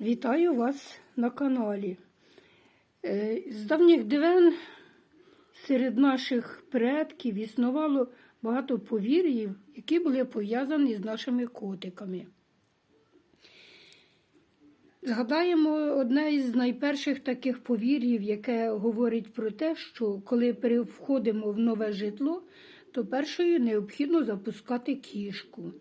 Вітаю вас на каналі. Е, З давніх дивен серед наших предків існувало багато повір'їв, які були пов'язані з нашими котиками. Згадаємо одне із найперших таких повір'їв, яке говорить про те, що коли переходимо в нове житло, то першою необхідно запускати кішку.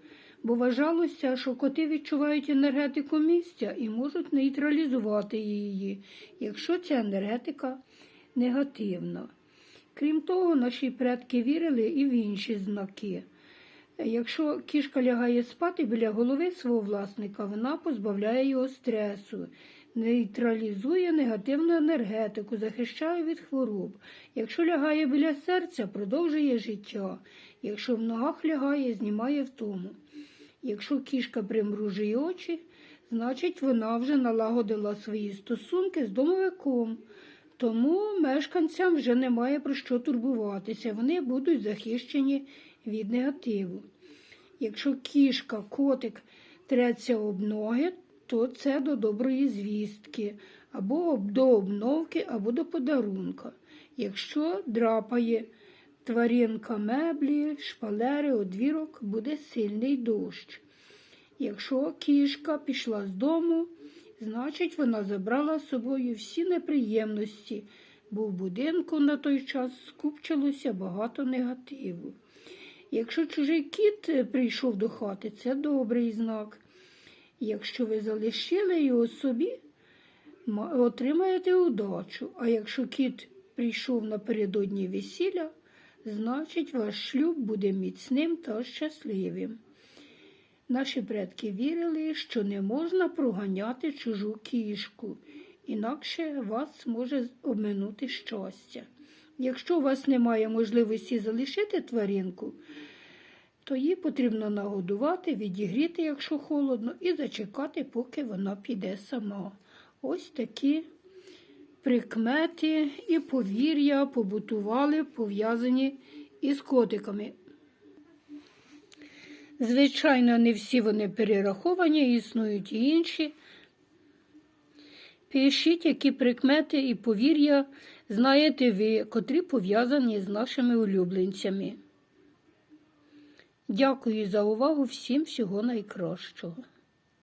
Бо вважалося, що коти відчувають енергетику місця і можуть нейтралізувати її, якщо ця енергетика негативна. Крім того, наші предки вірили і в інші знаки. Якщо кішка лягає спати біля голови свого власника, вона позбавляє його стресу, нейтралізує негативну енергетику, захищає від хвороб. Якщо лягає біля серця, продовжує життя. Якщо в ногах лягає, знімає втому. Якщо кішка примружує очі, значить вона вже налагодила свої стосунки з домовиком. Тому мешканцям вже немає про що турбуватися, вони будуть захищені від негативу. Якщо кішка, котик треться об ноги, то це до доброї звістки, або до обновки, або до подарунка. Якщо драпає тваринка меблі, шпалери, одвірок, буде сильний дощ. Якщо кішка пішла з дому, значить вона забрала з собою всі неприємності, бо в будинку на той час скупчилося багато негативу. Якщо чужий кіт прийшов до хати, це добрий знак. Якщо ви залишили його собі, отримаєте удачу. А якщо кіт прийшов напередодні весілля, значить ваш шлюб буде міцним та щасливим. Наші предки вірили, що не можна проганяти чужу кішку, інакше вас може обминути щастя. Якщо у вас немає можливості залишити тваринку, то її потрібно нагодувати, відігріти, якщо холодно, і зачекати, поки вона піде сама. Ось такі прикмети і повір'я побутували, пов'язані із котиками. Звичайно, не всі вони перераховані, існують і інші. Пишіть, які прикмети і повір'я знаєте ви, котрі пов'язані з нашими улюбленцями. Дякую за увагу всім всього найкращого.